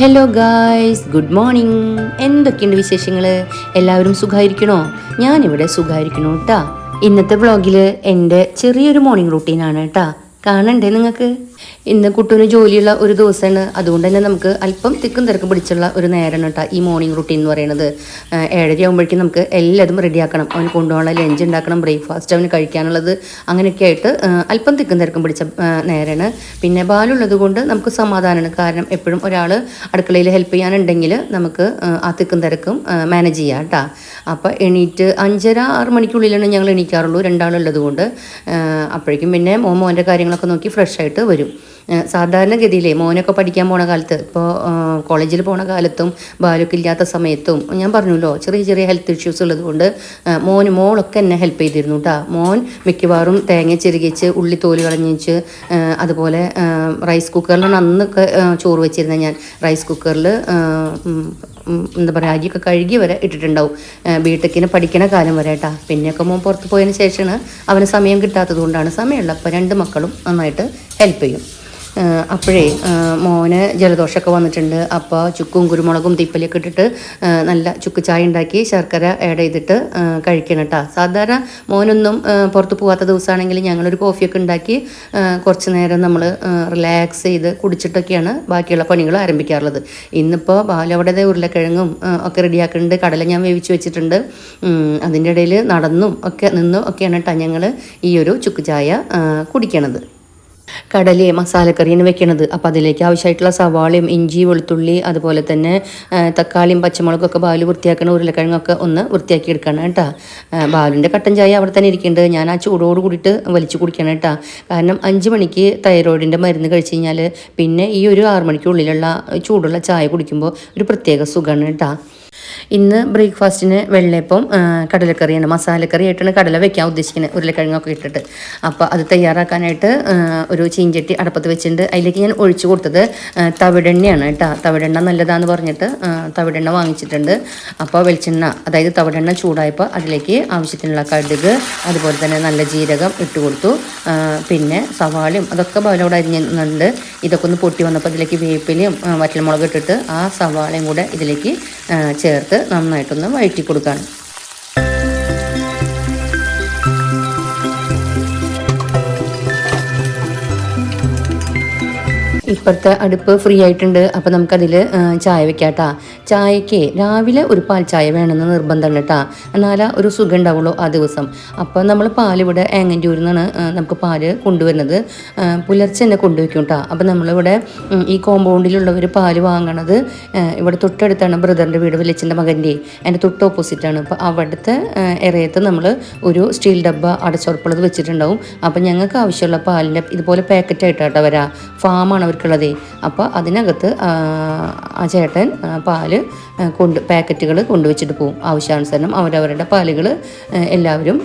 Hello guys good morning എന്തൊക്കെയുണ്ട് വിശേഷങ്ങൾ എല്ലാവരും സുഖമായിരിക്കണോ ഞാനിവിടെ സുഖമായിരിക്കണോ കേട്ടാ ഇന്നത്തെ വ്ളോഗിൽ എന്റെ ചെറിയൊരു മോർണിംഗ് റൂട്ടീനാണ് കേട്ടാ കാണണ്ടേ നിങ്ങൾക്ക്? ഇന്ന് കുട്ടൂന് ജോലിയുള്ള ഒരു ദിവസമാണ്. അതുകൊണ്ട് തന്നെ നമുക്ക് അല്പം തിക്കും തിരക്കും പിടിച്ചുള്ള ഒരു നേരമാണ് കേട്ടോ ഈ മോർണിംഗ് റുട്ടീൻ എന്ന് പറയുന്നത്. ഏഴര ആകുമ്പോഴേക്കും നമുക്ക് എല്ലാതും റെഡിയാക്കണം അവന് കൊണ്ടുപോകാനുള്ള ലഞ്ച് ഉണ്ടാക്കണം ബ്രേക്ക്ഫാസ്റ്റ് അവന് കഴിക്കാനുള്ളത് അങ്ങനെയൊക്കെ ആയിട്ട് അല്പം തിക്കും തിരക്കും പിടിച്ച നേരമാണ്. പിന്നെ ബാലുള്ളത് കൊണ്ട് നമുക്ക് സമാധാനമാണ്. കാരണം എപ്പോഴും ഒരാൾ അടുക്കളയിൽ ഹെൽപ്പ് ചെയ്യാനുണ്ടെങ്കിൽ നമുക്ക് ആ, തിക്കും തിരക്കും മാനേജ് ചെയ്യാം കേട്ടോ. അപ്പോൾ എണീറ്റ് അഞ്ചര ആറ് മണിക്കുള്ളിലാണ് ഞങ്ങൾ എണീക്കാറുള്ളൂ. രണ്ടാളുള്ളത് കൊണ്ട് അപ്പോഴേക്കും പിന്നെ മോ മോന്റെ കാര്യങ്ങളൊക്കെ നോക്കി ഫ്രഷ് ആയിട്ട് വരും. സാധാരണഗതിയിലെ മോനൊക്കെ പഠിക്കാൻ പോണ കാലത്ത് ഇപ്പോൾ കോളേജിൽ പോണ കാലത്തും ബാലൊക്കെ ഇല്ലാത്ത സമയത്തും ഞാൻ പറഞ്ഞല്ലോ ചെറിയ ചെറിയ ഹെൽത്ത് ഇഷ്യൂസ് ഉള്ളതുകൊണ്ട് മോൻ മോളൊക്കെ എന്നെ ഹെൽപ്പ് ചെയ്തിരുന്നു കേട്ടോ മോൻ മിക്കവാറും തേങ്ങ ചെറുകിച്ച് ഉള്ളി തോൽ കളഞ്ഞിച്ച് അതുപോലെ റൈസ് കുക്കറിലാണ് അന്നൊക്കെ ചോറ് വെച്ചിരുന്നത് ഞാൻ. റൈസ് കുക്കറിൽ എന്താ പറയുക അരിയൊക്കെ കഴുകി വരെ ഇട്ടിട്ടുണ്ടാവും. ബിടെക്കിന് പഠിക്കണ കാലം വരെ കേട്ടാ പിന്നെയൊക്കെ മോൻ പുറത്ത് പോയതിന് ശേഷമാണ് അവന് സമയം കിട്ടാത്തത് കൊണ്ടാണ് സമയമുള്ളപ്പോൾ രണ്ട് മക്കളും നന്നായിട്ട് ഹെൽപ്പ് ചെയ്യും. അപ്പോഴേ മോന് ജലദോഷമൊക്കെ വന്നിട്ടുണ്ട്. അപ്പോൾ ചുക്കും കുരുമുളകും തിപ്പലിയൊക്കെ ഇട്ടിട്ട് നല്ല ചുക്ക് ചായ ഉണ്ടാക്കി ശർക്കര ആഡ് ചെയ്തിട്ട് കഴിക്കണം കേട്ടോ സാധാരണ മോനൊന്നും പുറത്ത് പോകാത്ത ദിവസമാണെങ്കിൽ ഞങ്ങളൊരു കോഫിയൊക്കെ ഉണ്ടാക്കി കുറച്ച് നേരം നമ്മൾ റിലാക്സ് ചെയ്ത് കുടിച്ചിട്ടൊക്കെയാണ് ബാക്കിയുള്ള പണികൾ ആരംഭിക്കാറുള്ളത്. ഇന്നിപ്പോൾ ബാലവിടെ ഉരുളക്കിഴങ്ങും ഒക്കെ റെഡിയാക്കുന്നുണ്ട്. കടല ഞാൻ വേവിച്ച് വെച്ചിട്ടുണ്ട്. അതിന്റെ ഇടയിൽ നടന്നും ഒക്കെ നിന്നും ഒക്കെയാണ് കേട്ടോ ഞങ്ങൾ ഈ ഒരു ചുക്ക് ചായ കുടിക്കണത്. കടലയെ മസാലക്കറിയാണ് വെക്കണത്. അപ്പോൾ അതിലേക്ക് ആവശ്യമായിട്ടുള്ള സവാളയും ഇഞ്ചി വെളുത്തുള്ളി അതുപോലെ തന്നെ തക്കാളിയും പച്ചമുളകൊക്കെ ബാലു വൃത്തിയാക്കണ ഉരുളക്കിഴങ്ങൊക്കെ ഒന്ന് വൃത്തിയാക്കി എടുക്കണം കേട്ടോ. ബാലിന്റെ കട്ടൻ ചായ അവിടെ തന്നെ ഇരിക്കുന്നുണ്ട്. ഞാൻ ആ ചൂടോട് കൂടിയിട്ട് വലിച്ചു കുടിക്കണം കേട്ടോ. കാരണം അഞ്ച് മണിക്ക് തൈറോയിഡിന്റെ മരുന്ന് കഴിച്ച് കഴിഞ്ഞാൽ പിന്നെ ഈ ഒരു ആറു മണിക്കുള്ളിലുള്ള ചൂടുള്ള ചായ കുടിക്കുമ്പോൾ ഒരു പ്രത്യേക സുഖമാണ് കേട്ടോ. ഇന്ന് ബ്രേക്ക്ഫാസ്റ്റിന് വെള്ളയപ്പം കടലക്കറിയാണ് മസാലക്കറി ആയിട്ടാണ് കടല വെക്കാൻ ഉദ്ദേശിക്കുന്നത്. ഉരുളക്കിഴങ്ങൊക്കെ ഇട്ടിട്ട്. അപ്പോൾ അത് തയ്യാറാക്കാനായിട്ട് ഒരു ചീഞ്ചട്ടി അടപ്പത്ത് വെച്ചിട്ടുണ്ട്. അതിലേക്ക് ഞാൻ ഒഴിച്ചു കൊടുത്തത് തവിടെണ്ണയാണ് കേട്ടോ. തവിടെണ്ണ നല്ലതാന്ന് പറഞ്ഞിട്ട് തവിടെണ്ണ വാങ്ങിച്ചിട്ടുണ്ട്. അപ്പോൾ വെളിച്ചെണ്ണ അതായത് തവിടെണ്ണ ചൂടായപ്പോൾ അതിലേക്ക് ആവശ്യത്തിനുള്ള കടുക് അതുപോലെ തന്നെ നല്ല ജീരകം ഇട്ട് കൊടുത്തു. പിന്നെ സവാളയും അതൊക്കെ ബലോടെ അരിഞ്ഞുണ്ട് ഇതൊക്കെ ഒന്ന് പൊട്ടി വന്നപ്പോൾ അതിലേക്ക് വേപ്പിലയും വറ്റൽമുളക് ഇട്ടിട്ട് ആ സവാളയും കൂടെ ഇതിലേക്ക് ആ, ചേർത്ത് നന്നായിട്ടൊന്ന് വഴറ്റി കൊടുക്കുകയാണ് ഇപ്പോഴത്തെ അടുപ്പ് ഫ്രീ ആയിട്ടുണ്ട്. അപ്പോൾ നമുക്കതിൽ ചായ വെക്കാം കേട്ടാ ചായക്ക് രാവിലെ ഒരു പാൽ ചായ വേണമെന്ന് നിർബന്ധമാണ് കേട്ടാ എന്നാലാ ഒരു സുഖം ഉണ്ടാവുള്ളൂ ആ ദിവസം. അപ്പോൾ നമ്മൾ പാലിവിടെ ഏങ്ങന്റൂരിൽ നിന്നാണ് നമുക്ക് പാൽ കൊണ്ടുവരുന്നത്. പുലർച്ചെ തന്നെ കൊണ്ടുവയ്ക്കും കേട്ടോ അപ്പോൾ നമ്മളിവിടെ ഈ കോമ്പൗണ്ടിലുള്ളവർ പാൽ വാങ്ങണത് ഇവിടെ തൊട്ടടുത്താണ് ബ്രദറിന്റെ വീട് വലിയച്ഛന്റെ മകന്റെ എന്റെ തൊട്ട് ഓപ്പോസിറ്റാണ്. അപ്പോൾ അവിടുത്തെ എറയത്ത് നമ്മൾ ഒരു സ്റ്റീൽ ഡബ്ബ അടച്ചുറപ്പുള്ളത് വെച്ചിട്ടുണ്ടാവും. അപ്പോൾ ഞങ്ങൾക്ക് ആവശ്യമുള്ള പാലിന്റെ ഇതുപോലെ പാക്കറ്റായിട്ടാട്ടോ വരാം. ഫാമാണ് ഫാമാണ് അവർക്കുള്ളതേ അപ്പോൾ അതിനകത്ത് ആ, ചേട്ടൻ പാൽ കൊണ്ട് പാക്കറ്റുകൾ കൊണ്ടുവച്ചിട്ട് പോകും ആവശ്യാനുസരണം അവരവരുടെ പാലുകൾ എല്ലാവരും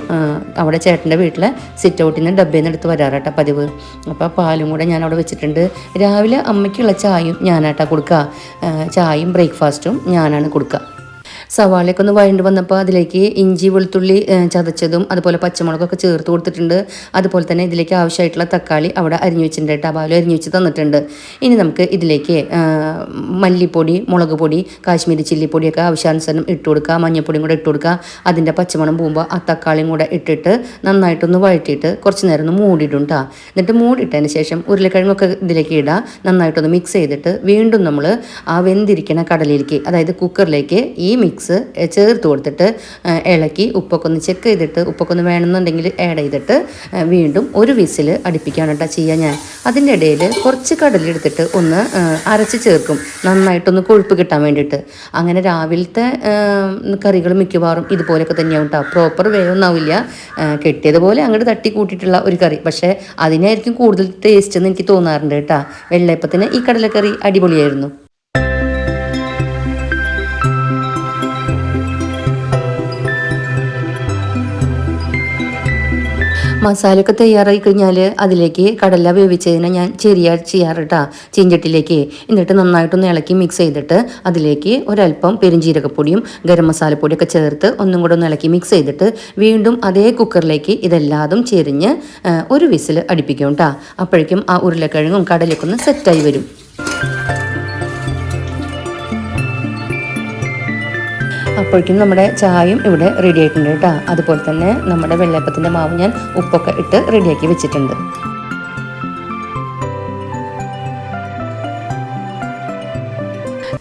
അവിടെ ചേട്ടന്റെ വീട്ടിലെ സിറ്റ് ഔട്ടിൽ നിന്ന് ഡബ്ബയിൽ നിന്ന് എടുത്ത് വരാറാട്ട പതിവ്. അപ്പോൾ പാലും കൂടെ ഞാൻ അവിടെ വെച്ചിട്ടുണ്ട്. രാവിലെ അമ്മയ്ക്കുള്ള ചായയും ഞാനാട്ടാ കൊടുക്കുക ചായയും ബ്രേക്ക്ഫാസ്റ്റും ഞാനാണ് കൊടുക്കുക സവാളയൊക്കെ ഒന്ന് വഴണ്ട് വന്നപ്പോൾ അതിലേക്ക് ഇഞ്ചി വെളുത്തുള്ളി ചതച്ചതും അതുപോലെ പച്ചമുളകൊക്കെ ചേർത്ത് കൊടുത്തിട്ടുണ്ട്. അതുപോലെ തന്നെ ഇതിലേക്ക് ആവശ്യമായിട്ടുള്ള തക്കാളി അവിടെ അരിഞ്ഞു വെച്ചിട്ടുണ്ട് പാലും അരിഞ്ഞു വെച്ച് തന്നിട്ടുണ്ട്. ഇനി നമുക്ക് ഇതിലേക്ക് മല്ലിപ്പൊടി മുളക് പൊടി കാശ്മീരി ചില്ലിപ്പൊടിയൊക്കെ ആവശ്യാനുസരണം ഇട്ട് കൊടുക്കുക മഞ്ഞൾപ്പൊടിയും കൂടെ ഇട്ട് കൊടുക്കുക അതിന്റെ പച്ചമണം പോകുമ്പോൾ ആ തക്കാളിയും കൂടെ ഇട്ടിട്ട് നന്നായിട്ടൊന്ന് വഴറ്റിയിട്ട് കുറച്ച് നേരം ഒന്ന് മൂടിയിടും കേട്ടോ. എന്നിട്ട് മൂടിയിട്ടതിന് ശേഷം ഉരുളക്കിഴങ്ങൊക്കെ ഇതിലേക്ക് ഇടുക നന്നായിട്ടൊന്ന് മിക്സ് ചെയ്തിട്ട് വീണ്ടും നമ്മൾ ആ വെന്തിരിക്കുന്ന കടലിലേക്ക് അതായത് കുക്കറിലേക്ക് ഈ മിക്സ് ചേർത്ത് കൊടുത്തിട്ട് ഇളക്കി ഉപ്പൊക്കെ ഒന്ന് ചെക്ക് ചെയ്തിട്ട് ഉപ്പൊക്കെ ഒന്ന് വേണമെന്നുണ്ടെങ്കിൽ ആഡ് ചെയ്തിട്ട് വീണ്ടും ഒരു വിസിൽ അടുപ്പിക്കുകയാണ് കേട്ടോ ചെയ്യുക ഞാൻ. അതിന്റെ ഇടയിൽ കുറച്ച് കടലെടുത്തിട്ട് ഒന്ന് അരച്ച് ചേർക്കും. നന്നായിട്ടൊന്ന് കൊഴുപ്പ് കിട്ടാൻ വേണ്ടിയിട്ട്. അങ്ങനെ രാവിലത്തെ കറികൾ മിക്കവാറും ഇതുപോലെയൊക്കെ തന്നെയാവും കേട്ടോ പ്രോപ്പർ വേവൊന്നാവില്ല കെട്ടിയതുപോലെ അങ്ങോട്ട് തട്ടി കൂട്ടിയിട്ടുള്ള ഒരു കറി. പക്ഷേ അതിനായിരിക്കും കൂടുതൽ ടേസ്റ്റ് എന്ന് എനിക്ക് തോന്നാറുണ്ട് കേട്ടോ. വെള്ളയപ്പത്തിന് ഈ കടലക്കറി അടിപൊളിയായിരുന്നു. മസാലയൊക്കെ തയ്യാറായി കഴിഞ്ഞാൽ അതിലേക്ക് കടല വേവിച്ചതിനെ ഞാൻ ചെറിയ ചെയ്യാറ് കേട്ടോ ചീഞ്ചട്ടിലേക്ക്. എന്നിട്ട് നന്നായിട്ടൊന്ന് ഇളക്കി മിക്സ് ചെയ്തിട്ട് അതിലേക്ക് ഒരല്പം പെരിഞ്ചീരകപ്പൊടിയും ഗരം മസാലപ്പൊടിയൊക്കെ ചേർത്ത് ഒന്നും കൂടെ ഒന്ന് ഇളക്കി മിക്സ് ചെയ്തിട്ട് വീണ്ടും അതേ കുക്കറിലേക്ക് ഇതെല്ലാതും ചെരിഞ്ഞ് ഒരു വിസിൽ അടിപ്പിക്കും കേട്ടോ അപ്പോഴേക്കും ആ ഉരുളക്കിഴങ്ങും കടലൊക്കെ ഒന്ന് സെറ്റായി വരും. അപ്പോഴേക്കും നമ്മുടെ ചായയും ഇവിടെ റെഡി ആയിട്ടുണ്ട് കേട്ടോ. അതുപോലെ തന്നെ നമ്മുടെ വെള്ളയപ്പത്തിന്റെ മാവ് ഞാൻ ഉപ്പൊക്കെ ഇട്ട് റെഡിയാക്കി വെച്ചിട്ടുണ്ട്.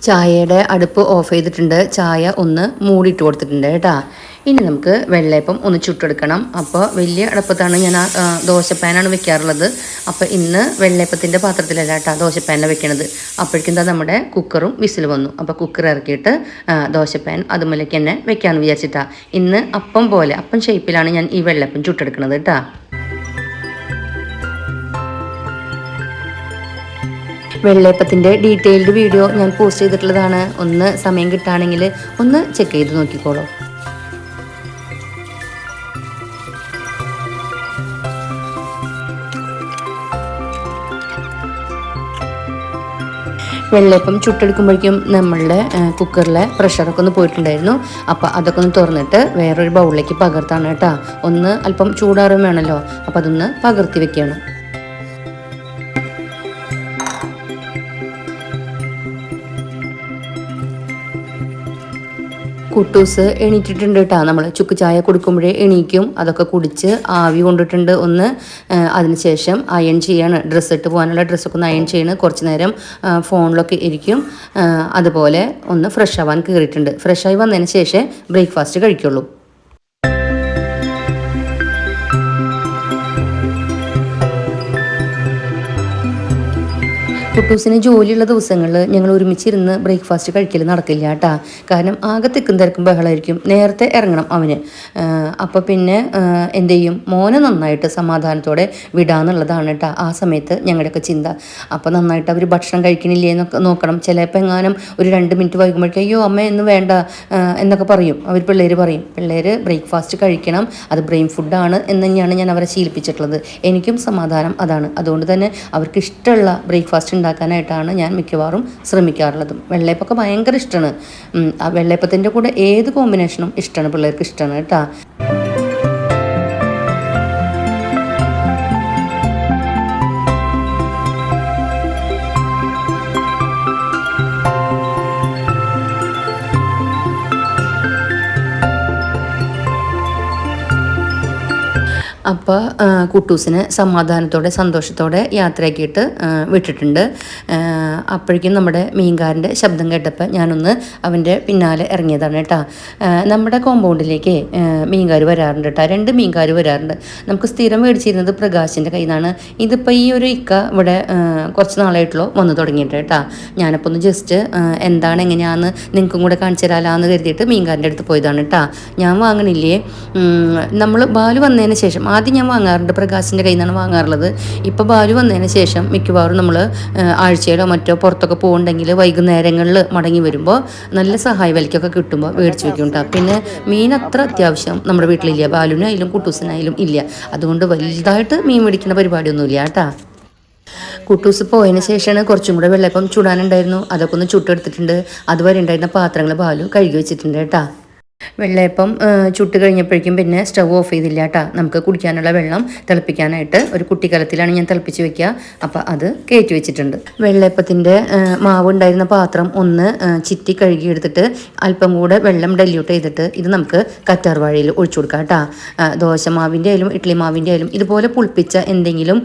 ചായയുടെ അടുപ്പ് ഓഫ് ചെയ്തിട്ടുണ്ട്. ചായ ഒന്ന് മൂടിയിട്ട് കൊടുത്തിട്ടുണ്ട് കേട്ടോ. ഇനി നമുക്ക് വെള്ളയപ്പം ഒന്ന് ചുട്ടെടുക്കണം. അപ്പോൾ വലിയ അടുപ്പത്താണ് ഞാൻ ദോശപ്പാനാണ് വെക്കാറുള്ളത്. അപ്പോൾ ഇന്ന് വെള്ളയപ്പത്തിന്റെ പാത്രത്തിലല്ല കേട്ടോ ദോശപ്പാനിൽ വെക്കണത്. അപ്പോഴേക്കും നമ്മുടെ കുക്കറും വിസിൽ വന്നു. അപ്പോൾ കുക്കർ ഇറക്കിയിട്ട് ദോശപ്പാൻ അതുമല്ലേക്ക് തന്നെ വെക്കാമെന്ന് വിചാരിച്ചിട്ടാണ് ഇന്ന് അപ്പം പോലെ അപ്പം ഷേപ്പിലാണ് ഞാൻ ഈ വെള്ളയപ്പം ചുട്ടെടുക്കുന്നത് കേട്ടോ. വെള്ളയപ്പത്തിന്റെ ഡീറ്റെയിൽഡ് വീഡിയോ ഞാൻ പോസ്റ്റ് ചെയ്തിട്ടുള്ളതാണ്. ഒന്ന് സമയം കിട്ടുകയാണെങ്കിൽ ഒന്ന് ചെക്ക് ചെയ്ത് നോക്കിക്കോളൂ. വെള്ളയപ്പം ചുട്ടെടുക്കുമ്പോഴേക്കും നമ്മളുടെ കുക്കറിലെ പ്രഷറൊക്കെ ഒന്ന് പോയിട്ടുണ്ടായിരുന്നു. അപ്പോൾ അതൊക്കെ ഒന്ന് തുറന്നിട്ട് വേറൊരു ബൗളിലേക്ക് പകർത്താണ് കേട്ടോ. ഒന്ന് അല്പം ചൂടാറും വേണമല്ലോ. അപ്പോൾ അതൊന്ന് പകർത്തി വെക്കുകയാണ്. കുട്ടൂസ് എണീറ്റിട്ടുണ്ട് കേട്ടോ. നമ്മൾ ചുക്ക് ചായ കൊടുക്കുമ്പോഴേ എണീക്കും. അതൊക്കെ കുടിച്ച് ആവി കൊണ്ടിട്ടുണ്ട് ഒന്ന്. അതിനുശേഷം അയൺ ചെയ്യാണ്. ഡ്രസ്സ് ഇട്ട് പോകാനുള്ള ഡ്രസ്സൊക്കെ ഒന്ന് അയൺ ചെയ്യണം. കുറച്ച് നേരം ഫോണിലൊക്കെ ഇരിക്കും. അതുപോലെ ഒന്ന് ഫ്രഷ് ആവാൻ കയറിയിട്ടുണ്ട്. ഫ്രഷായി വന്നതിന് ശേഷം ബ്രേക്ക്ഫാസ്റ്റ് കഴിക്കുള്ളൂ. കുട്ടൂസിന് ജോലിയുള്ള ദിവസങ്ങളിൽ ഞങ്ങൾ ഒരുമിച്ചിരുന്ന് ബ്രേക്ക്ഫാസ്റ്റ് കഴിക്കൽ നടക്കില്ല കേട്ടാ. കാരണം ആകെ തിക്കും തിരക്കും ബഹളമായിരിക്കും നേരത്തെ ഇറങ്ങണം അവന്. അപ്പോൾ പിന്നെ എന്ത് ചെയ്യും മോനെ നന്നായിട്ട് സമാധാനത്തോടെ വിടാന്നുള്ളതാണ് കേട്ടോ ആ സമയത്ത് ഞങ്ങളുടെയൊക്കെ ചിന്ത. അപ്പോൾ നന്നായിട്ട് അവർ ഭക്ഷണം കഴിക്കണില്ലേ എന്നൊക്കെ നോക്കണം. ചിലപ്പോൾ എങ്ങാനും ഒരു രണ്ട് മിനിറ്റ് വൈകുമ്പോഴേക്കും അയ്യോ അമ്മ എന്ന് വേണ്ട എന്നൊക്കെ പറയും. അവർ പിള്ളേർ പറയും. പിള്ളേർ ബ്രേക്ക്ഫാസ്റ്റ് കഴിക്കണം. അത് ബ്രെയിൻ ഫുഡാണ് എന്ന് തന്നെയാണ് ഞാൻ അവരെ ശീലിപ്പിച്ചിട്ടുള്ളത്. എനിക്കും സമാധാനം അതാണ്. അതുകൊണ്ട് തന്നെ അവർക്ക് ഇഷ്ടമുള്ള ബ്രേക്ക്ഫാസ്റ്റ് ഉണ്ടാക്കാനായിട്ടാണ് ഞാൻ മിക്കവാറും ശ്രമിക്കാറുള്ളത്. വെള്ളയപ്പൊക്കെ ഭയങ്കര ഇഷ്ടമാണ് ആ വെള്ളയപ്പത്തിന്റെ കൂടെ ഏത് കോമ്പിനേഷനും ഇഷ്ടമാണ് പിള്ളേർക്ക് ഇഷ്ടമാണ് കേട്ടോ. അപ്പോൾ കുട്ടൂസിനെ സമാധാനത്തോടെ സന്തോഷത്തോടെ യാത്രയാക്കിയിട്ട് വിട്ടിട്ടുണ്ട്. അപ്പോഴേക്കും നമ്മുടെ മീൻകാരന്റെ ശബ്ദം കേട്ടപ്പോൾ ഞാനൊന്ന് അവന്റെ പിന്നാലെ ഇറങ്ങിയതാണ് കേട്ടോ. നമ്മുടെ കോമ്പൗണ്ടിലേക്ക് മീൻകാർ വരാറുണ്ട് കേട്ടോ. രണ്ട് മീൻകാർ വരാറുണ്ട്. നമുക്ക് സ്ഥിരം മേടിച്ചിരുന്നത് പ്രകാശിന്റെ കയ്യിൽ നിന്നാണ് ഇതിപ്പോൾ ഈ ഒരു ഇക്ക ഇവിടെ കുറച്ച് നാളായിട്ടുള്ളൂ വന്നു തുടങ്ങിയിട്ട് കേട്ടോ. ഞാനപ്പോൾ ഒന്ന് ജസ്റ്റ് എന്താണ് എങ്ങനെയാണെന്ന് നിങ്ങൾക്കും കൂടെ കാണിച്ചു തരാലാന്ന് കരുതിയിട്ട് മീൻകാരന്റെ അടുത്ത് പോയതാണ് കേട്ടോ. ഞാൻ വാങ്ങണില്ലേ? നമ്മൾ ബാലു വന്നതിന് ശേഷം ആദ്യം ഞാൻ വാങ്ങാറുണ്ട് പ്രകാശിന്റെ കയ്യിൽ നിന്നാണ് വാങ്ങാറുള്ളത്. ഇപ്പോൾ ബാലു വന്നതിന് ശേഷം മിക്കവാറും നമ്മൾ ആഴ്ചയിലോ മറ്റോ പുറത്തൊക്കെ പോകുന്നുണ്ടെങ്കിൽ വൈകുന്നേരങ്ങളിൽ മടങ്ങി വരുമ്പോൾ നല്ല സഹായ വിലയ്ക്കൊക്കെ കിട്ടുമ്പോൾ മേടിച്ച് വെക്കും പിന്നെ മീൻ അത്ര അത്യാവശ്യം നമ്മുടെ വീട്ടിലില്ല. ബാലുവിനായാലും കുട്ടൂസിനായാലും ഇല്ല. അതുകൊണ്ട് വലുതായിട്ട് മീൻ മേടിക്കുന്ന പരിപാടിയൊന്നുമില്ല കേട്ടാ കുട്ടൂസ് പോയതിന് ശേഷമാണ് കുറച്ചും കൂടെ വെള്ളപ്പം ചൂടാനുണ്ടായിരുന്നു. അതൊക്കെ ഒന്ന് ചുട്ടെടുത്തിട്ടുണ്ട്. അതുവരെ ഉണ്ടായിരുന്ന പാത്രങ്ങൾ ബാലു കഴുകി വെച്ചിട്ടുണ്ട് കേട്ടാ വെള്ളയപ്പം ചുട്ട് കഴിഞ്ഞപ്പോഴേക്കും പിന്നെ സ്റ്റവ് ഓഫ് ചെയ്തില്ല കേട്ടോ നമുക്ക് കുടിക്കാനുള്ള വെള്ളം തിളപ്പിക്കാനായിട്ട് ഒരു കുട്ടിക്കലത്തിലാണ് ഞാൻ തിളപ്പിച്ച് വെക്കുക. അപ്പം അത് കയറ്റി വെച്ചിട്ടുണ്ട്. വെള്ളയപ്പത്തിന്റെ മാവ് ഉണ്ടായിരുന്ന പാത്രം ഒന്ന് ചിറ്റി കഴുകിയെടുത്തിട്ട് അല്പം കൂടെ വെള്ളം ഡെല്യൂട്ട് ചെയ്തിട്ട് ഇത് നമുക്ക് കറ്റാർ വാഴയിൽ ഒഴിച്ചു കൊടുക്കാം കേട്ടോ ദോശമാവിന്റെ ആയാലും ഇഡ്ലി മാവിന്റെ ആയാലും ഇതുപോലെ പുളിപ്പിച്ച എന്തെങ്കിലും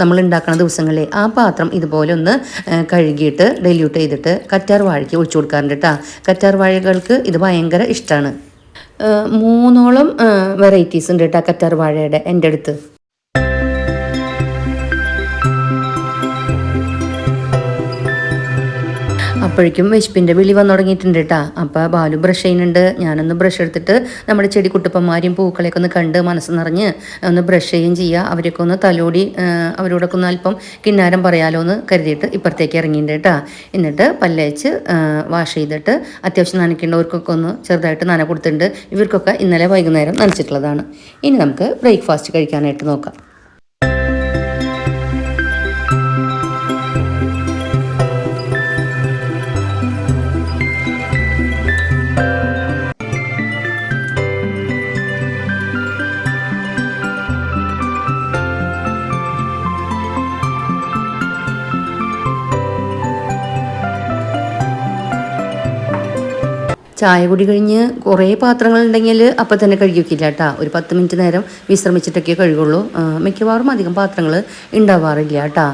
നമ്മൾ ഉണ്ടാക്കുന്ന ദിവസങ്ങളിൽ ആ പാത്രം ഇതുപോലെ ഒന്ന് കഴുകിയിട്ട് ഡെല്യൂട്ട് ചെയ്തിട്ട് കറ്റാർ വാഴയ്ക്ക് ഒഴിച്ചു കൊടുക്കാറുണ്ട് കേട്ടോ കറ്റാർ വാഴകൾക്ക് ഇത് ഭയങ്കര ഇഷ്ടമാണ്. മൂന്നോളം വെറൈറ്റീസ് ഉണ്ട് കേട്ടോ കറ്റാർ വാഴയുടെ എന്റെ അടുത്ത്. അപ്പോഴേക്കും വിശപ്പിന്റെ വിളി വന്നു തുടങ്ങിയിട്ടുണ്ട് കേട്ടോ അപ്പോൾ ബാലു ബ്രഷ് ചെയ്യുന്നുണ്ട്. ഞാനൊന്ന് ബ്രഷ് എടുത്തിട്ട് നമ്മുടെ ചെടി കുട്ടിപ്പന്മാരെയും പൂക്കളെയൊക്കെ ഒന്ന് കണ്ട് മനസ്സ് നിറഞ്ഞ് ഒന്ന് ബ്രഷ് ചെയ്യുകയും ചെയ്യുക അവരൊക്കെ ഒന്ന് തലോടി അവരോടൊക്കെ ഒന്ന് അല്പം കിന്നാരം പറയാലോ എന്ന് കരുതിയിട്ട് ഇപ്പുറത്തേക്ക് ഇറങ്ങിയിട്ടുണ്ട് കേട്ടോ എന്നിട്ട് പല്ലയച്ച് വാഷ് ചെയ്തിട്ട് അത്യാവശ്യം നനയ്ക്കേണ്ടവർക്കൊക്കെ ഒന്ന് ചെറുതായിട്ട് നന കൊടുത്തിട്ടുണ്ട്. ഇവർക്കൊക്കെ ഇന്നലെ വൈകുന്നേരം നനച്ചിട്ടുള്ളതാണ്. ഇനി നമുക്ക് ബ്രേക്ക്ഫാസ്റ്റ് കഴിക്കാനായിട്ട് നോക്കാം. ചായ കുടി കഴിഞ്ഞ് കുറേ പാത്രങ്ങൾ ഉണ്ടെങ്കിൽ അപ്പം തന്നെ കഴുകി വെക്കില്ല കേട്ടോ. ഒരു പത്ത് മിനിറ്റ് നേരം വിശ്രമിച്ചിട്ടൊക്കെ കഴുകുള്ളൂ. മിക്കവാറും അധികം പാത്രങ്ങൾ ഉണ്ടാവാറില്ല കേട്ടോ.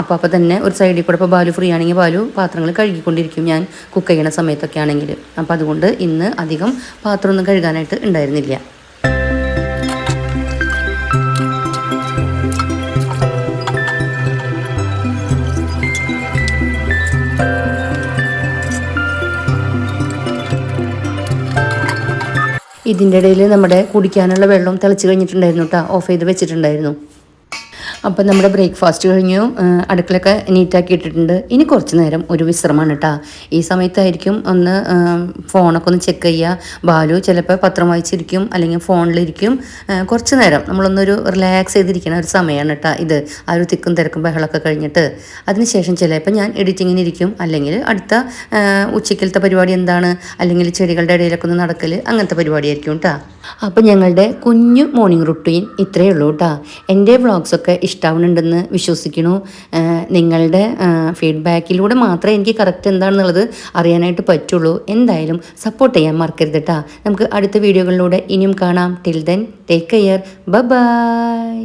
അപ്പോൾ അപ്പോൾ തന്നെ ഒരു സൈഡിൽ കൂടെ ഇപ്പോൾ ബാലു ഫ്രീ ആണെങ്കിൽ ബാലു പാത്രങ്ങൾ കഴുകിക്കൊണ്ടിരിക്കും. ഞാൻ കുക്ക് ചെയ്യണ സമയത്തൊക്കെ ആണെങ്കിൽ. അപ്പോൾ അതുകൊണ്ട് ഇന്ന് അധികം പാത്രമൊന്നും കഴുകാനായിട്ട് ഉണ്ടായിരുന്നില്ല. ഇതിന്റെ ഇടയിൽ നമ്മുടെ കുടിക്കാനുള്ള വെള്ളം തിളച്ച് കഴിഞ്ഞിട്ടുണ്ടായിരുന്നു കേട്ടോ. ഓഫ് ചെയ്ത് വെച്ചിട്ടുണ്ടായിരുന്നു. അപ്പം നമ്മുടെ ബ്രേക്ക്ഫാസ്റ്റ് കഴിഞ്ഞു. അടുക്കളൊക്കെ നീറ്റാക്കി ഇട്ടിട്ടുണ്ട്. ഇനി കുറച്ച് നേരം ഒരു വിശ്രമമാണ് കേട്ടോ ഈ സമയത്തായിരിക്കും ഒന്ന് ഫോണൊക്കെ ഒന്ന് ചെക്ക് ചെയ്യുക ബാലു ചിലപ്പോൾ പത്രം വായിച്ചിരിക്കും അല്ലെങ്കിൽ ഫോണിലിരിക്കും. കുറച്ച് നേരം നമ്മളൊന്നൊരു റിലാക്സ് ചെയ്തിരിക്കുന്ന ഒരു സമയമാണ് കേട്ടോ ഇത്. ആ ഒരു തിക്കും തിരക്കും ബഹളമൊക്കെ കഴിഞ്ഞിട്ട്. അതിനുശേഷം ചിലപ്പോൾ ഞാൻ എഡിറ്റിങ്ങിന് ഇരിക്കും. അല്ലെങ്കിൽ അടുത്ത ഉച്ചയ്ക്കലത്തെ പരിപാടി എന്താണ്? അല്ലെങ്കിൽ ചെടികളുടെ ഇടയിലൊക്കെ ഒന്ന് നടക്കൽ അങ്ങനത്തെ പരിപാടിയായിരിക്കും കേട്ടോ അപ്പോൾ ഞങ്ങളുടെ കുഞ്ഞു മോർണിംഗ് റുട്ടീൻ ഇത്രയേ ഉള്ളൂ കേട്ടോ എന്റെ വ്ളോഗ്സൊക്കെ ഇഷ്ടാവുന്നുണ്ടെന്ന് വിശ്വസിക്കണു. നിങ്ങളുടെ ഫീഡ്ബാക്കിലൂടെ മാത്രമേ എനിക്ക് കറക്റ്റ് എന്താണെന്നുള്ളത് അറിയാനായിട്ട് പറ്റുള്ളൂ. എന്തായാലും സപ്പോർട്ട് ചെയ്യാൻ മറക്കരുത് കേട്ടോ നമുക്ക് അടുത്ത വീഡിയോകളിലൂടെ ഇനിയും കാണാം. ടിൽ ദെൻ ടേക്ക് കെയർ ബ ബൈ